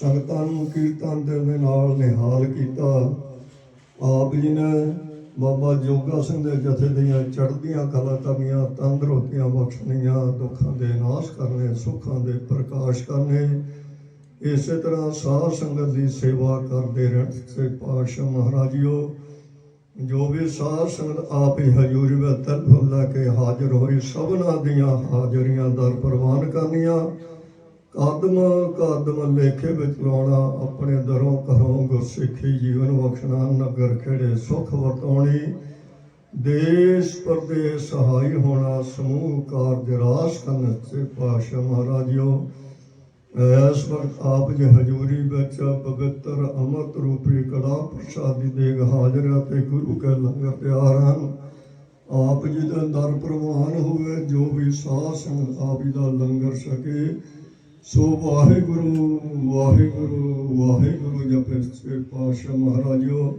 ਸੰਗਤਾਂ ਨੂੰ ਕੀਰਤਨ ਦੇ ਨਾਲ ਨਿਹਾਲ ਕੀਤਾ। ਆਪ ਜੀ ਨੇ ਬਾਬਾ ਜੋਗਾ ਸਿੰਘ ਦੇ ਜਥੇ ਦੀਆਂ ਚੜ੍ਹਦੀਆਂ ਕਲਾ ਕਰਨੀਆਂ ਤੰਦਰੁਸਤੀਆਂ ਬਖਸ਼ਣੀਆਂ, ਦੁੱਖਾਂ ਦੇ ਨਾਸ਼ ਕਰਨੇ, ਸੁੱਖਾਂ ਦੇ ਪ੍ਰਕਾਸ਼ ਕਰਨੇ, ਇਸੇ ਤਰ੍ਹਾਂ ਸਾਧ ਸੰਗਤ ਦੀ ਸੇਵਾ ਕਰਦੇ ਰਹਿਣ। ਸੇ ਪਾਤਸ਼ਾਹ ਮਹਾਰਾਜਿਓ, ਜੋ ਵੀ ਸਾਧ ਸੰਗਤ ਆਪ ਹੀ ਹਜ਼ੂਰ ਵਿੱਚ ਤਲਫ ਲਾ ਕੇ ਹਾਜ਼ਰ ਹੋਈ, ਸਭਨਾਂ ਦੀਆਂ ਹਾਜ਼ਰੀਆਂ ਦਰ ਪ੍ਰਵਾਨ ਕਰਨੀਆਂ। ਕਦਮ ਕਦਮ ਲੇਖੇ ਵਿੱਚ ਲਾਉਣਾ, ਆਪਣੇ ਦਰੋਂ ਘਰੋਂ ਗੁਰਸਿੱਖੀ ਜੀਵਨ ਬਖਸ਼ਣਾ, ਨਗਰ ਖੇੜੇ ਸੁਖ ਵਰਤਾਉਣੀ, ਦੇਸ਼ ਪਰਦੇਸ ਸਹਾਈ ਹੋਣਾ, ਸਮੂਹ ਕਾਰਜ ਰਾਸ ਕਰਨ ਸੇ ਪਾਸ਼ਾ ਮਹਾਰਾਜਿਓ, ਇਸ ਵਕਤ ਆਪ ਜੀ ਹਜ਼ੂਰੀ ਵਿੱਚ ਪਵਿੱਤਰ ਅੰਮ੍ਰਿਤ ਰੂਪੀ ਕੜਾ ਪ੍ਰਸ਼ਾਦੀ ਦੇਗ ਹਾਜ਼ਰ ਹੈ ਤੇ ਗੁਰੂ ਕੇ ਲੰਗਰ ਤਿਆਰ ਹਨ। ਆਪ ਜੀ ਦਾ ਦਰ ਪ੍ਰਵਾਨ ਹੋਵੇ, ਜੋ ਵੀ ਸਾਧ ਸੰਗਤ ਆਪ ਜੀ ਦਾ ਲੰਗਰ ਸਕੇ ਸੋ ਵਾਹਿਗੁਰੂ ਵਾਹਿਗੁਰੂ ਵਾਹਿਗੁਰੂ ਜਪੇ ਸੇ ਪਾਸ਼ਾ ਮਹਾਰਾਜਿਓ।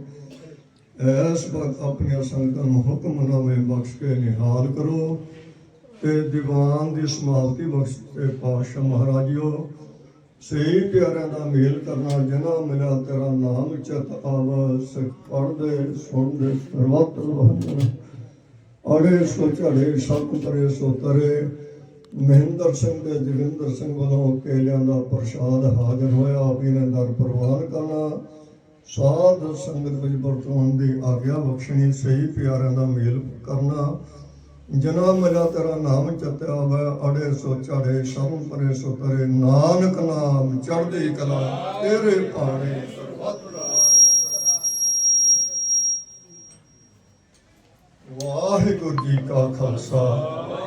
ਐਸ ਵਕਤ ਆਪਣੀਆਂ ਸੰਗਤਾਂ ਨੂੰ ਹੁਕਮਨਾਮੇ ਬਖਸ਼ ਕੇ ਨਿਹਾਲ ਕਰੋ ਤੇ ਦੀਵਾਨ ਦੀ ਸਮਾਪਤੀ ਬਖਸ਼ ਤੇ ਪਾਸ਼ਾ ਮਹਾਰਾਜਿਓ। ਸਹੀ ਪਿਆਰਿਆਂ ਦਾ ਮੇਲ ਕਰਨਾ, ਜਨਾ ਮਿਲਿਆ ਤੇਰਾ ਨਾਮ ਚਤ ਆਵ, ਸਿੱਖ ਪੜਦੇ ਸੁਣਦੇ ਸਰਵਤ ਲੋਹਨ ਅੜੇ ਸੋ ਝੜੇ ਸਤ ਤਰੇ ਸੋ ਤਰੇ ਮਹਿੰਦਰ ਸਿੰਘ ਤੇ ਜਗਿੰਦਰ ਸਿੰਘ ਵੱਲੋਂ ਕੇਲਿਆਂ ਦਾ ਪ੍ਰਸ਼ਾਦ ਹਾਜ਼ਰ ਹੋਇਆ। ਆਪ ਜੀ ਨੇ ਦਰ ਪ੍ਰਵਾਨ ਕਰਨਾ। ਸਾਧ ਸੰਗਤ ਵਿੱਚ ਵਰਤਮਾਨ ਦੀ ਆਗਿਆ ਬਖਸ਼ਣੀ, ਸਹੀ ਪਿਆਰਿਆਂ ਦਾ ਮੇਲ ਕਰਨਾ। ਜਨਾ ਮਿਲਾ ਤੇਰਾ ਨਾਮ ਚਤਿਆ ਵੈ ਅੜੇ ਸੋ ਚੜੇ ਸਭ ਪਰੇ ਸੋ ਤਰੇ, ਨਾਨਕ ਨਾਮ ਚੜ੍ਹਦੀ ਕਲਾ, ਤੇਰੇ ਭਾਣੇ ਵਾਹਿਗੁਰੂ ਜੀ ਕਾ ਖਾਲਸਾ।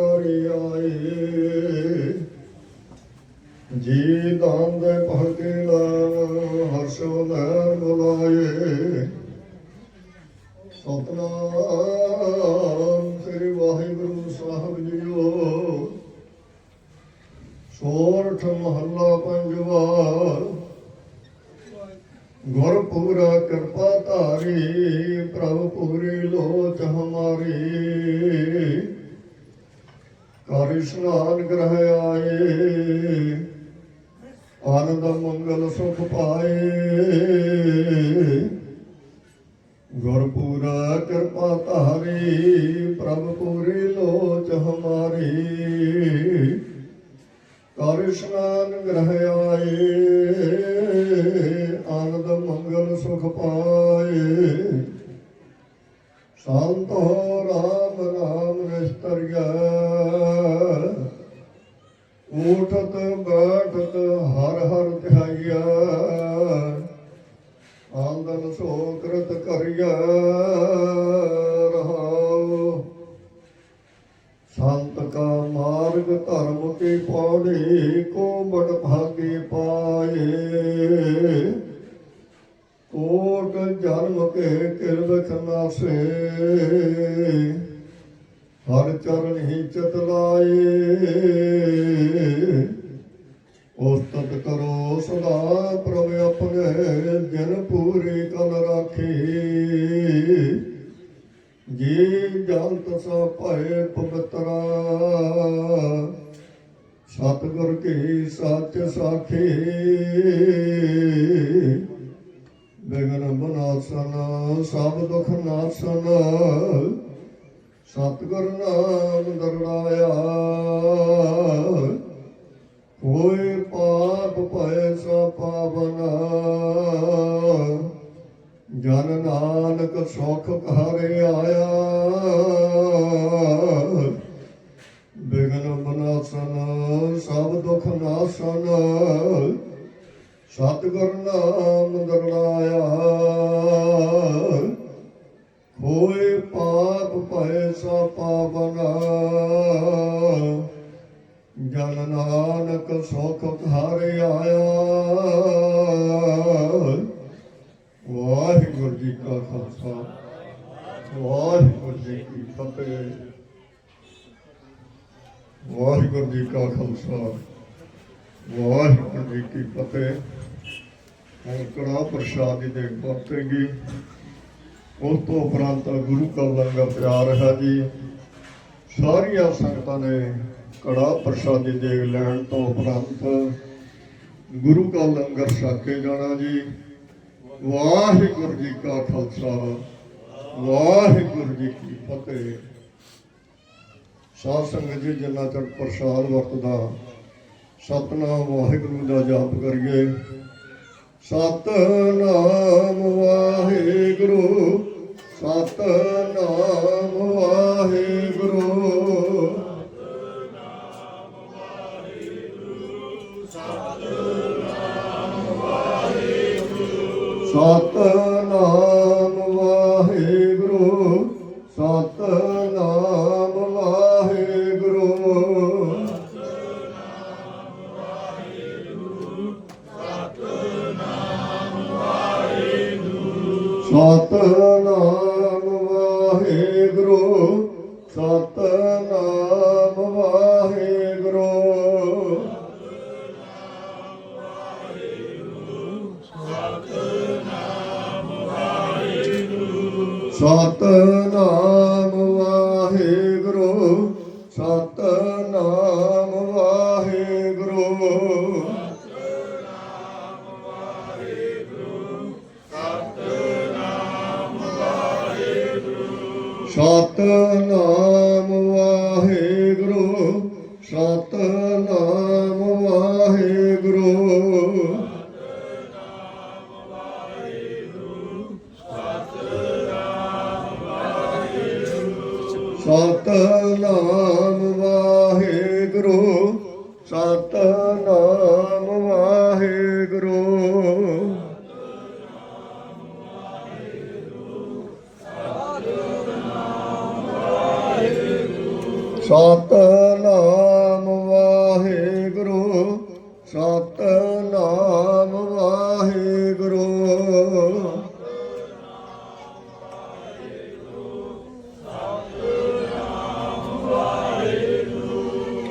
ਪਰ ਆਏ ਜੀ ਦਾਨ ਦੇ ਭਗਤੇ ਲਾ ਹਰਸ਼ ਬੁਲਾਏ। ਸਤਨਾਮ ਆਨੰਦ ਮੰਗਲ ਸੁਖ ਪਾਏ। ਗੁਰਪੂਰਾ ਕਿਰਪਾ ਧਾਰੀ ਪ੍ਰਭ ਪੂਰੀ ਲੋਚ ਹਮਾਰੀ। ਕਰ ਗ੍ਰਹਿ ਆਏ, ਆਨੰਦ ਮੰਗਲ ਸੁਖ ਪਾਏ। ਸ਼ਾਂਤ ਹੋ ਰਾਮ ਰਾਮ ਨਿਸਤਰਿਆ ਉਠਤ ਬੈਠਤ ਹਰ ਹਰ ਧਿਆਈਆ ਆਂਦਨ ਸੋਕਰਤ ਕਰਿਆ ਰਹਾਉ। ਸੰਤ ਕਾ ਮਾਰਗ ਧਰਮ ਕੀ ਪੌੜੀ ਕੋ ਬੜ ਭਾਗੀ ਪਾਏ। ਕੋਟ ਜਨਮ ਕੇ ਕਿਰਬਖ ਨਾਸੇ ਹਰ ਚਰਨ ਹੀ ਚਤ ਲਾਏ। ਭਏ ਪਵਿੱਤਰਾ ਕੀ ਸੱਚ ਸਾਖੀ। ਬਿਗਨ ਬਨਾਸਨ ਸਭ ਦੁਖ ਨਾਸਨ। ਸਤਿਗੁਰ ਨਾਮ ਦਰੜਾਇਆ। ਹੋਏ ਪਾਪ ਭਏ ਸੋ ਪਾਵਨ। ਜਨ ਨਾਨਕ ਸੁਖ ਘਰੇ ਆਇਆ। ਬਿਗਨ ਸਭ ਦੁਖ ਨਾਸਨ ਸਤਿਗੁਰ ਨਾਮ ਦਰਣਾਇਆ ਹੋਏ ਪਾਪ ਭਏ ਸੋ ਪਾਵਨ। ਜਨ ਨਾਨਕ ਸੁਖ ਘਰ ਆਇਆ। ਵਾਹਿਗੁਰੂ ਜੀ ਕਾ ਖਾਲਸਾ, ਵਾਹਿਗੁਰੂ ਜੀ ਕੀ ਫਤਿਹ। ਵਾਹਿਗੁਰੂ ਜੀ ਕਾ ਖਾਲਸਾ। ਵਾਹਿਗੁਰੂ ਜੀ ਕੀ ਫਤਿਹ। ਹੁਣ ਕੜਾ ਪ੍ਰਸ਼ਾਦ ਦੀ ਦੇਖ ਵਰਤੇਗੀ। ਉਸ ਤੋਂ ਉਪਰੰਤ ਗੁਰੂ ਕਾ ਲੰਗਰ ਪਿਆਰ ਹੈ ਜੀ। ਸਾਰੀਆਂ ਸੰਗਤਾਂ ਨੇ ਕੜਾ ਪ੍ਰਸ਼ਾਦੀ ਦੇ ਲੈਣ ਤੋਂ ਉਪਰੰਤ ਗੁਰੂ ਕਾ ਲੰਗਰ ਛਕ ਕੇ ਜਾਣਾ ਜੀ। ਵਾਹਿਗੁਰੂ ਜੀ ਕਾ ਖਾਲਸਾ। ਵਾਹਿਗੁਰੂ ਜੀ ਕੀ ਫਤਿਹ। ਸਾਧ ਸੰਗਤ ਜੀ, ਜਿੰਨਾ ਚਿਰ ਪ੍ਰਸ਼ਾਦ ਵਰਤਦਾ, ਸਤਨਾਮ ਵਾਹਿਗੁਰੂ ਦਾ ਜਾਪ ਕਰੀਏ। ਸਤਨਾਮ ਵਾਹਿਗੁਰੂ ਸਤਨਾਮ ਵਾਹਿਗੁਰੂ। ਸਤਨਾਮ Satana. সতনা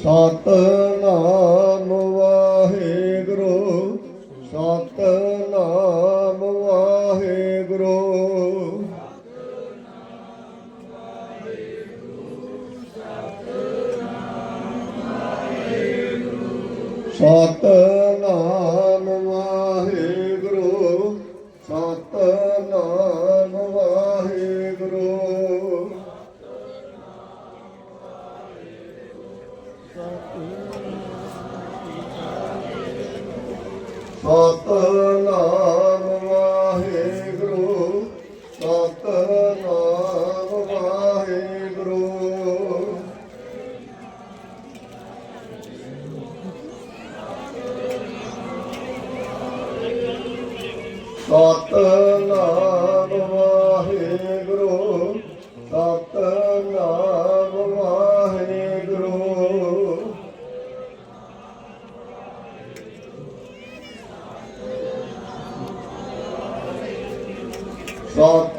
સતનામ কত সত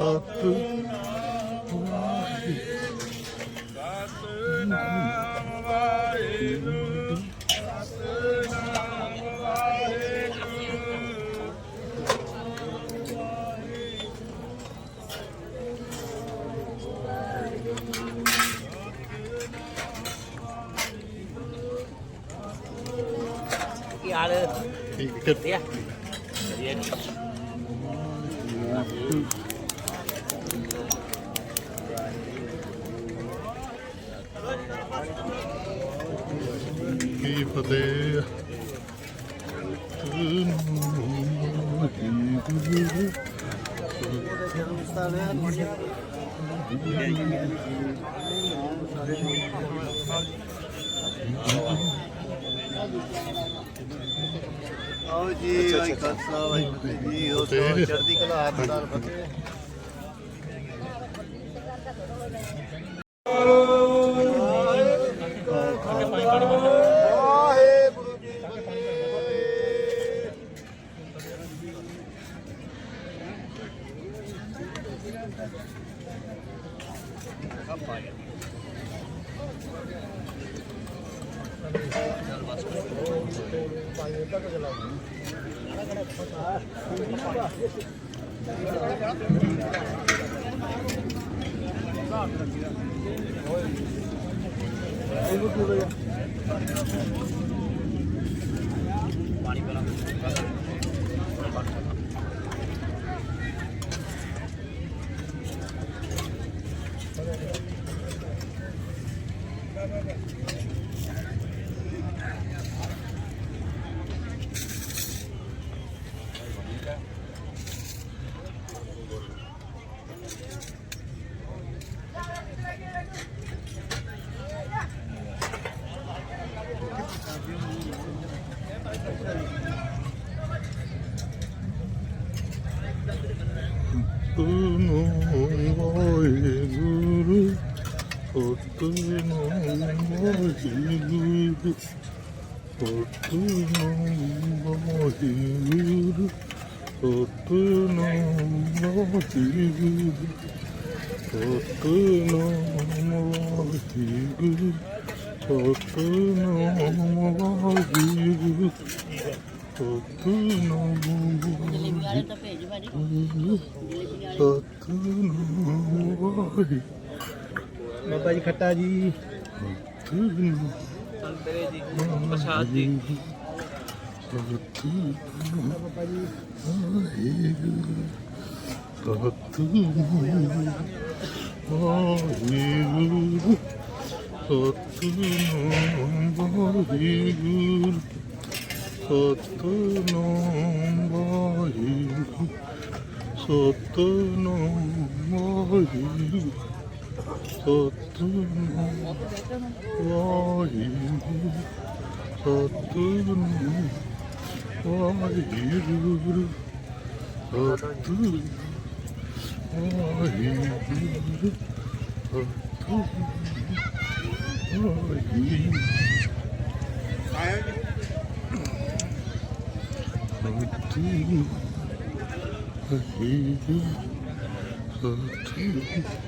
ਵਾਹਿਗੁਰੂ ਸਤਨਾਮ ਵਾਹਿਗੁਰੂ ਸਤਨਾਮ ਵਾਹਿਗੁਰੂ ਕੀ ਹਾਲ ਠੀਕ ਵਧੀਆ ਵਧੀਆ ਜੀ ਕੀ ਫਤਿਹ। ਆਓ ਜੀ ਵਾਹਿ ਖਾਲਸਾ ਵਾਹਿਗੁਰੂ ਜੀ ਹੋ ਚੜ੍ਹਦੀ ਕਲਾ ਹੱਥ ਨਾਲ ਫਤਿਹ। Papai de Catarina. 서뜨는 머리 서툰 와이루 서툰 와이루 서툰 와이루 서툰 와이루 서툰 와이루 서툰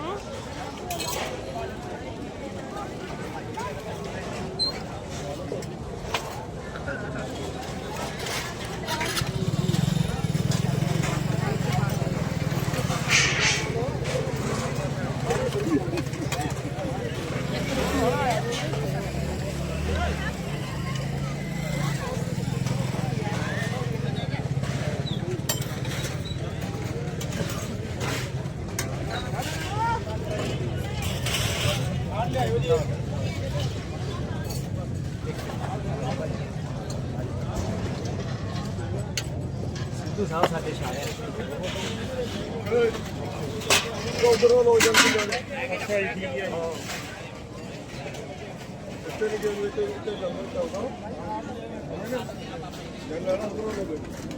Áo. ਉਧਰੋਂ ਲੋ ਜਲਦੀ ਜਾਣੇ ਅੱਛਾ ਜੀ, ਠੀਕ ਹੈ। ਹਾਂ। ਇੱਥੇ ਨਹੀਂ ਗਏ ਇੱਥੇ ਇੱਥੇ ਨੰਬਰ ਚੱਲਦਾ। ਜੰਗਲ ਨਾ ਉਧਰੋਂ ਲੋ